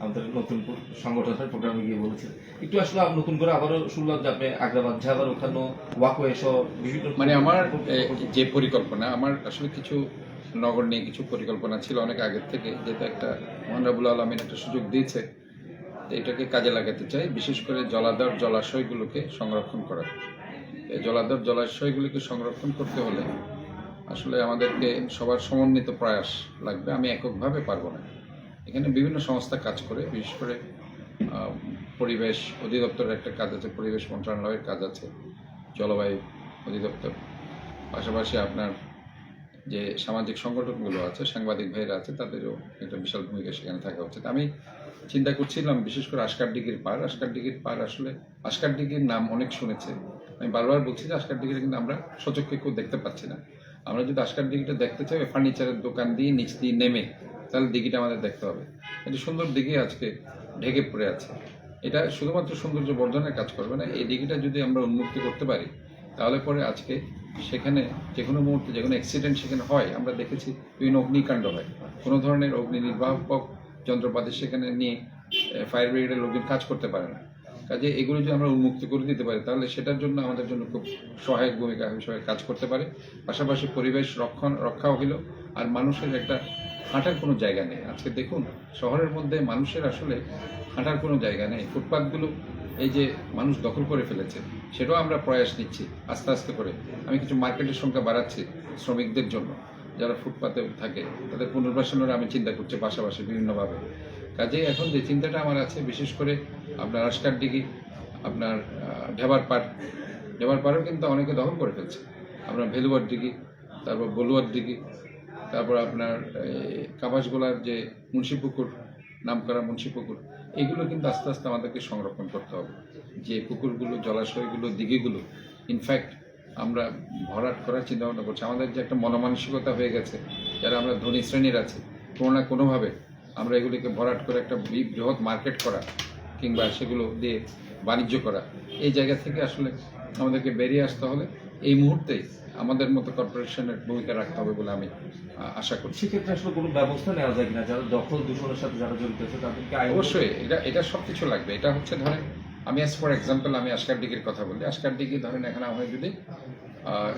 আমাদের নতুন সংগঠনের প্রোগ্রামে গিয়ে বলেছেন একটু আসলে নতুন করে আবারও শুনলাম যে আপনি আগ্রাবাদ আবার ওখানে ওয়াকওয়ে সহ বিভিন্ন মানে আমার যে পরিকল্পনা আমার আসলে কিছু নগর নিয়ে কিছু পরিকল্পনা ছিল অনেক আগের থেকে যেটা একটা মহানরাবুল আলমিন একটা সুযোগ দিয়েছে এটাকে কাজে লাগাতে চাই বিশেষ করে জলাধার জলাশয়গুলোকে সংরক্ষণ করা এই জলাধার জলাশয়গুলিকে সংরক্ষণ করতে হলে আসলে আমাদেরকে সবার সমন্বিত প্রয়াস লাগবে আমি এককভাবে পারব না। এখানে বিভিন্ন সংস্থা কাজ করে, বিশেষ করে পরিবেশ অধিদপ্তরের একটা কাজ আছে, পরিবেশ মন্ত্রণালয়ের কাজ আছে, জলবায়ু অধিদপ্তর। পাশাপাশি আপনার যে সামাজিক সংগঠনগুলো আছে, সাংবাদিক ভাইয়েরা আছে, তাদেরও একটা বিশাল ভূমিকা সেখানে থাকা উচিত। আমি চিন্তা করছিলাম, বিশেষ করে আশকার ডিগির পার। আশকার ডিগির পার আসলে, আশকার ডিগির নাম অনেক শুনেছে। আমি বারবার বলছি যে আশকার ডিগির কিন্তু আমরা সচক্ষে কেউ দেখতে পাচ্ছি না। আমরা যদি আশকার দিঘিটা দেখতে চাই ফার্নিচারের দোকান দিয়ে নিচ দিয়ে নেমে তাহলে দিঘিটা আমাদের দেখতে হবে। এটা সুন্দর দিঘি আজকে ঢেকে পড়ে আছে। এটা শুধুমাত্র সৌন্দর্য বর্ধনের কাজ করবে না, এই দিঘিটা যদি আমরা উন্মুক্তি করতে পারি, তাহলে পরে আজকে সেখানে যে কোনো মুহূর্তে, যে কোনো অ্যাক্সিডেন্ট সেখানে হয়, আমরা দেখেছি বিভিন্ন অগ্নিকাণ্ড হয়। কোনো ধরনের অগ্নি নির্বাপক যন্ত্রপাতি সেখানে নিয়ে ফায়ার ব্রিগেডের লোকজন কাজ করতে পারে না। কাজে এগুলো যদি আমরা উন্মুক্ত করে দিতে পারি, তাহলে সেটার জন্য আমাদের জন্য খুব সহায়ক ভূমিকা হিসেবে কাজ করতে পারে। পাশাপাশি পরিবেশ রক্ষণ, রক্ষাও হইল, আর মানুষের একটা হাঁটার কোনো জায়গা নেই। আজকে দেখুন, শহরের মধ্যে মানুষের আসলে হাঁটার কোনো জায়গা নেই। ফুটপাথগুলো এই যে মানুষ দখল করে ফেলেছে, সেটাও আমরা প্রয়াস নিচ্ছি আস্তে আস্তে করে। আমি কিছু মার্কেটের সংখ্যা বাড়াচ্ছি শ্রমিকদের জন্য। যারা ফুটপাতে থাকে, তাদের পুনর্বাসনের আমি চিন্তা করছি পাশাপাশি বিভিন্নভাবে। কাজেই এখন যে চিন্তাটা আমার আছে, বিশেষ করে আপনার আশকার দিঘি আপনার ঢেবার পাড়। ঢেবার পাড়ও কিন্তু অনেকে দখল করে ফেলছে। আপনার ভেলুয়ার দিঘি তারপর বলুয়ার দিঘি তারপর আপনার কাবাসগোলার যে মুন্সি পুকুর নাম করা মুন্সি পুকুর এইগুলো কিন্তু আস্তে আস্তে আমাদেরকে সংরক্ষণ করতে হবে। যে পুকুরগুলো, জলাশয়গুলো, দিঘিগুলো ইনফ্যাক্ট আমরা ভরাট করার চিন্তা ভাবনা করছি। আমাদের যে একটা মনমানসিকতা হয়ে গেছে, যারা আমরা ধনী শ্রেণির আছে, কোনো না কোনোভাবে আমরা এগুলিকে ভরাট করে একটা বৃহৎ মার্কেট করা, কিংবা সেগুলো দিয়ে বাণিজ্য করা, এই জায়গা থেকে আসলে আমাদেরকে বেরিয়ে আসতে হলে এই মুহূর্তে আমাদের মতো কর্পোরেশনের ভূমিকা রাখতে হবে বলে আমি আশা করি সেক্ষেত্রে আসলে কোনো ব্যবস্থা নেওয়া যায় কিনা? যারা দখল দূষণের সাথে যারা জড়িত আছে তাদেরকে অবশ্যই এটা এটা সব কিছু লাগবে। এটা হচ্ছে ধরেন আমি অ্যাজ ফর এক্সাম্পল আমি আশকার ডিগির কথা বলি। আশকার ডিগি ধরেন এখানে আমাদের যদি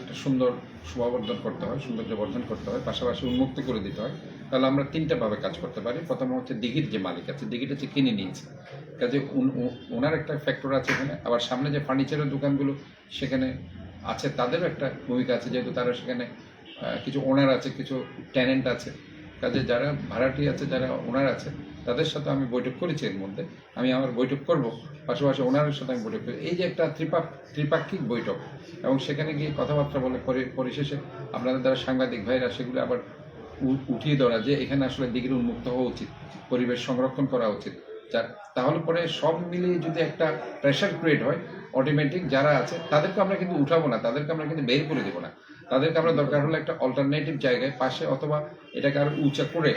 একটা সুন্দর শোভাবর্ধন করতে হয় সৌন্দর্য বর্ধন করতে হয় পাশাপাশি উন্মুক্ত করে দিতে হয় তাহলে আমরা তিনটা ভাবে কাজ করতে পারি। প্রথম হচ্ছে দিঘির যে মালিক আছে দিঘিটা হচ্ছে কিনে নিয়েছে। কাজে ওনার একটা ফ্যাক্টর আছে এখানে। আবার সামনে যে ফার্নিচারের দোকানগুলো সেখানে আছে তাদেরও একটা ভূমিকা আছে, যেহেতু তারা সেখানে কিছু ওনার আছে, কিছু ট্যানেন্ট আছে। কাজে যারা ভাড়াটি আছে, যারা ওনার আছে, তাদের সাথে আমি বৈঠক করেছি এর মধ্যে। আমি আমার বৈঠক করব, পাশাপাশি ওনারের সাথে আমি বৈঠক করি। এই যে একটা ত্রিপাক, ত্রিপাক্ষিক বৈঠক, এবং সেখানে গিয়ে কথাবার্তা বলে, পরে, পরিশেষে আপনাদের দ্বারা সাংবাদিক ভাইরা, সেগুলো আবার উঠিয়ে ধরা যে এখানে আসলে দিঘির উন্মুক্ত হওয়া উচিত, পরিবেশ সংরক্ষণ করা উচিত। যার তাহলে পরে সব মিলিয়ে যদি একটা প্রেশার ক্রিয়েট হয় অটোমেটিক যারা আছে, তাদেরকে আমরা কিন্তু উঠাবো না, তাদেরকে আমরা কিন্তু বের করে দেবো না। তাদেরকে আমরা দরকার হলে একটা অল্টারনেটিভ জায়গায়, পাশে অথবা এটাকে আরও উঁচা করে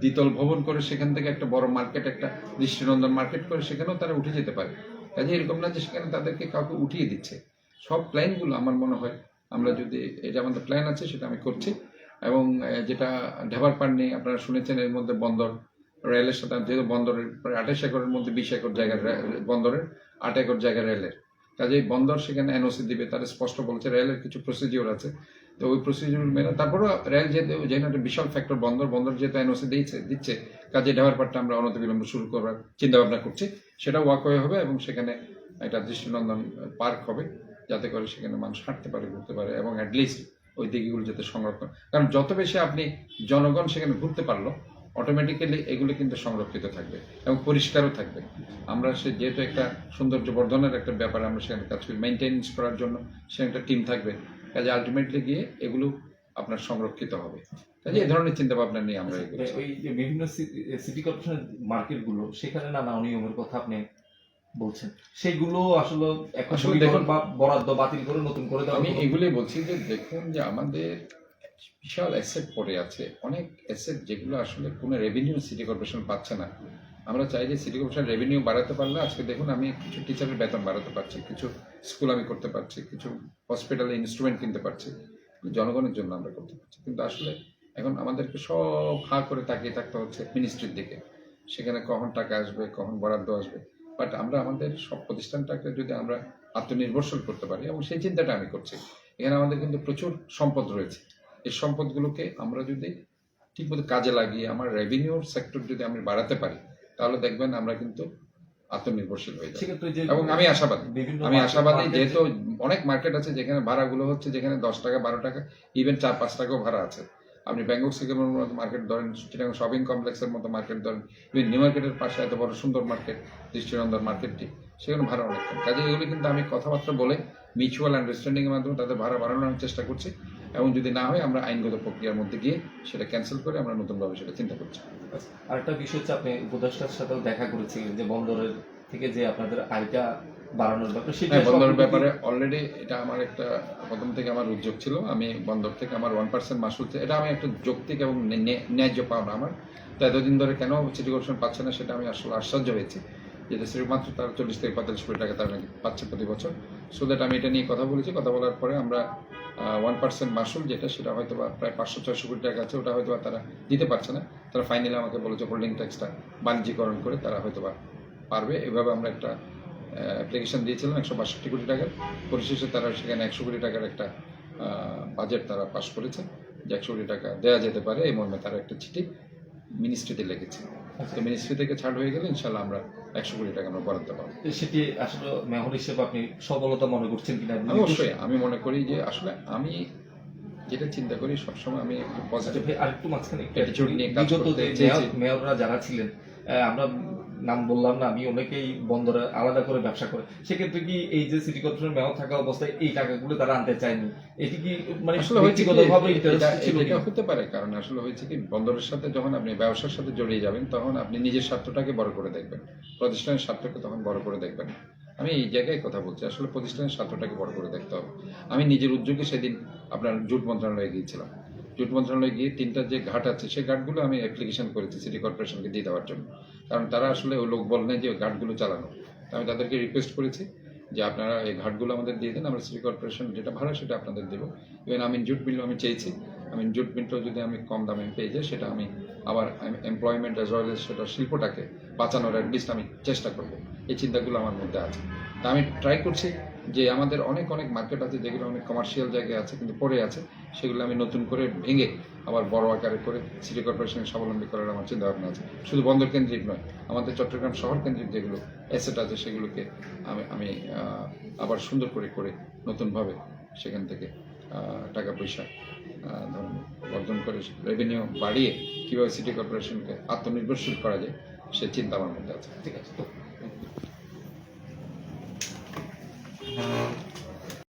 দ্বিতল ভবন করে সেখান থেকে একটা বড় মার্কেট একটা দৃষ্টিনন্দন মার্কেট করে সেখানেও তারা উঠে যেতে পারে। কাজে এরকম না যে সেখানে তাদেরকে কাউকে উঠিয়ে দিচ্ছে। সব প্ল্যানগুলো আমার মনে হয়, আমরা যদি এটা আমাদের প্ল্যান আছে সেটা আমি করছি। এবং যেটা ঢেবার পার নিয়ে আপনারা শুনেছেন এর মধ্যে বন্দর রেলের সাথে, যেহেতু বন্দরের আঠাশ একরের মধ্যে বিশ একর জায়গার বন্দরের আট একর জায়গা রেলের। কাজেই বন্দর সেখানে এনওসি দিবে, তারা স্পষ্ট বলছে রেলের কিছু প্রসিডিওর আছে। তো ওই প্রসিডিওর মেনে, তারপরেও রেল যেহেতু যেহেতু একটা বিশাল ফ্যাক্টর বন্দর বন্দর যেহেতু এনওসি দিচ্ছে দিচ্ছে, কাজে ঢেবার পাটটা আমরা অনতিবিলম্ব শুরু করার চিন্তা ভাবনা করছি। সেটা ওয়াকওয়ে হবে এবং সেখানে একটা দৃষ্টিনন্দন পার্ক হবে, যাতে করে সেখানে মানুষ হাঁটতে পারে, ঘুরতে পারে এবং অ্যাটলিস্ট ওই দিকগুলো যাতে সংরক্ষণ কারণ যত বেশি আপনি জনগণ সেখানে ঘুরতে পারল অটোমেটিক্যালি এগুলো কিন্তু সংরক্ষিত থাকবে এবং পরিষ্কারও থাকবে। আমরা সে যেহেতু একটা সৌন্দর্য বর্ধনের একটা ব্যাপারে আমরা সেখানে কাজ করি মেনটেন্স করার জন্য সেখানে একটা টিম থাকবে। কাজে আলটিমেটলি গিয়ে এগুলো আপনার সংরক্ষিত হবে। কাজে এই ধরনের চিন্তা ভাবনা নিয়ে আমরা ওই যে বিভিন্ন সিটি কর্পোরেশনের মার্কেটগুলো সেখানে নানা অনিয়মের কথা আপনি বলছেন। সেগুলো আসলে এখন দেখুন- বা বরাদ্দ বাতিল করে নতুন করে আমি এগুলোই বলছি যে দেখুন যে আমাদের বিশাল অ্যাসেট পড়ে আছে। অনেক অ্যাসেট যেগুলো আসলে কোনো রেভিনিউ সিটি কর্পোরেশন পাচ্ছে না। আমরা চাই যে সিটি কর্পোরেশন রেভিনিউ বাড়াতে পারলে আজকে দেখুন আমি কিছু টিচারের বেতন বাড়াতে পারছি, কিছু স্কুল আমি করতে পারছি, কিছু হসপিটালে ইনস্ট্রুমেন্ট কিনতে পারছি। জনগণের জন্য আমরা করতে পারছি। কিন্তু আসলে এখন আমাদেরকে সব হা করে তাকিয়ে থাকতে হচ্ছে মিনিস্ট্রির দিকে। সেখানে কখন টাকা আসবে, কখন বরাদ্দ আসবে। বাট আমরা আমাদের সব প্রতিষ্ঠানটাকে যদি আমরা আত্মনির্ভরশীল করতে পারি, এবং সেই চিন্তাটা আমি করছি। এখানে আমাদের কিন্তু প্রচুর সম্পদ রয়েছে। এই সম্পদগুলোকে আমরা যদি ঠিকমতো কাজে লাগিয়ে আমার রেভিনিউ সেক্টর যদি আমি বাড়াতে পারি তাহলে দেখবেন আমরা কিন্তু আত্মনির্ভরশীল হয়ে যাব। এবং আমি আশাবাদী। আমি আশাবাদী যেহেতু অনেক মার্কেট আছে যেখানে ভাড়াগুলো হচ্ছে যেখানে দশ টাকা বারো টাকা ইভেন চার পাঁচ টাকাও ভাড়া আছে। আপনি ব্যাংকক সিকিমের মতো মার্কেট ধরেন চিটাগাং শপিং কমপ্লেক্সের মতো মার্কেট ধরেন ইভেন নিউ মার্কেটের পাশে এত বড় সুন্দর মার্কেট দৃষ্টিনন্দন মার্কেটটি সেখানে ভাড়া অনেক কম। কাজে এগুলো কিন্তু আমি কথাবার্তা বলে মিউচুয়াল আন্ডারস্ট্যান্ডিং এর মাধ্যমে তাদের ভাড়া বাড়ানোর চেষ্টা করছি। এবং যদি না হয় আমরা আইনগত প্রক্রিয়ার মধ্যে গিয়ে সেটা ক্যান্সেল করে আমরা নতুনভাবে সেটা চিন্তা করছি। আরেকটা বিষয় হচ্ছে আপনি উপদেষ্টার সাথেও দেখা করেছিলেন যে বন্দরের থেকে যে আপনাদের আয়টা বাড়ানোর ব্যাপারে সেটা হ্যাঁ বন্দরের ব্যাপারে অলরেডি এটা আমার একটা প্রথম থেকে আমার উদ্যোগ ছিল। আমি বন্দর থেকে আমার ওয়ান পার্সেন্ট মাসুল থেকে- এটা আমি একটা যৌক্তিক এবং ন্যা- ন্যা- ন্যায্য পাওনা আমার। তো এতদিন ধরে কেন সিটি কর্পোরেশন পাচ্ছে না সেটা আমি আসলে আশ্চর্য হয়েছি। যেটা শুধুমাত্র তার চল্লিশ থেকে পঁয়তাল্লিশ কোটি টাকা তার পাচ্ছে প্রতি বছর। সো দ্যাট আমি এটা নিয়ে কথা বলেছি। কথা বলার পরে আমরা ওয়ান পার্সেন্ট মাসুল যেটা সেটা হয়তো বা প্রায় পাঁচশো ছয়শো কোটি টাকা আছে ওটা হয়তো বা তারা দিতে পারছে না। তারা ফাইনালি আমাকে বলেছে হোল্ডিং ট্যাক্সটা বাণিজ্যিকরণ করে তারা হয়তো বা পারবে। এভাবে আমরা একটা অ্যাপ্লিকেশন দিয়েছিলাম একশো বাষট্টি কোটি টাকার। পরিশেষে তারা সেখানে একশো কোটি টাকার একটা বাজেট তারা পাশ করেছে যে একশো কোটি টাকা দেওয়া যেতে পারে। এই মর্মে তারা একটা চিঠি মিনিস্ট্রিতে লিখেছে। তো মিনিস্ট্রি থেকে ছাড় হয়ে গেলে ইনশাল্লাহ আমরা একশো কোটি টাকা আমরা বরাদ্দ পাবো সেটি আসলে মেহর হিসেবে আপনি সফলতা মনে করছেন কিনা অবশ্যই আমি মনে করি যে আসলে আমি যেটা চিন্তা করি সবসময় আমি পজিটিভ আর আরেকটু মাঝখানে একটু নিয়ে কাজ করতে মেয়ররা যারা ছিলেন আহ, আমরা নাম বললাম না আমি অনেকেই বন্দরে আলাদা করে ব্যবসা করে। সেক্ষেত্রে কি এই যে সিটি কর্পোরেশন মেয়র থাকা অবস্থায় এই টাকাগুলো তারা আনতে চায়নি? এটি কি মানে আসলে হয়েছে কি, ব্যক্তিগতভাবে এটা হতে পারে কারণ আসলে হয়েছে কি বন্দরের সাথে যখন আপনি ব্যবসার সাথে জড়িয়ে যাবেন তখন আপনি নিজের স্বার্থটাকে বড় করে দেখবেন। প্রতিষ্ঠানের স্বার্থকে তখন বড় করে দেখবেন। আমি এই জায়গায় কথা বলছি আসলে প্রতিষ্ঠানের স্বার্থটাকে বড় করে দেখতে হবে। আমি নিজের উদ্যোগে সেদিন আপনার জুট মন্ত্রণালয়ে গিয়েছিলাম। জুট মন্ত্রণালয়ে গিয়ে তিনটা যে ঘাট আছে সেই ঘাটগুলো আমি অ্যাপ্লিকেশন করেছি সিটি কর্পোরেশনকে দিয়ে দেওয়ার জন্য। কারণ তারা আসলে ওই লোক বল নেই যে ওই ঘাটগুলো চালানো। আমি তাদেরকে রিকোয়েস্ট করেছি যে আপনারা এই ঘাটগুলো আমাদের দিয়ে দেন, আমরা সিটি কর্পোরেশন যেটা ভাড়া সেটা আপনাদের দেবো। ইভেন আমি জুট মিলও আমি চেয়েছি, আমি জুট মিলটাও যদি আমি কম দামে পেয়ে যাই, সেটা আমি আবার এমপ্লয়মেন্ট অ্যাজ ওয়েল সেটা শিল্পটাকে বাঁচানোর অ্যাটলিস্ট আমি চেষ্টা করব। এই চিন্তাগুলো আমার মধ্যে আছে। তা আমি ট্রাই করছি যে আমাদের অনেক অনেক মার্কেট আছে যেগুলো অনেক কমার্শিয়াল জায়গায় আছে, কিন্তু পড়ে আছে। সেগুলো আমি নতুন করে ভেঙে আবার বড় আকারে করে সিটি কর্পোরেশনের স্বাবলম্বী করার আমার চিন্তা ভাবনা আছে। শুধু বন্দর কেন্দ্রিক নয়, আমাদের চট্টগ্রাম শহর কেন্দ্রিক যেগুলো অ্যাসেট আছে সেগুলোকে আমি আমি আবার সুন্দর করে করে নতুনভাবে সেখান থেকে টাকা পয়সা ধরুন করে রেভিনিউ বাড়িয়ে কীভাবে সিটি কর্পোরেশনকে আত্মনির্ভরশীল করা যায় সে চিন্তা আমার মধ্যে আছে। ঠিক আছে Uhum.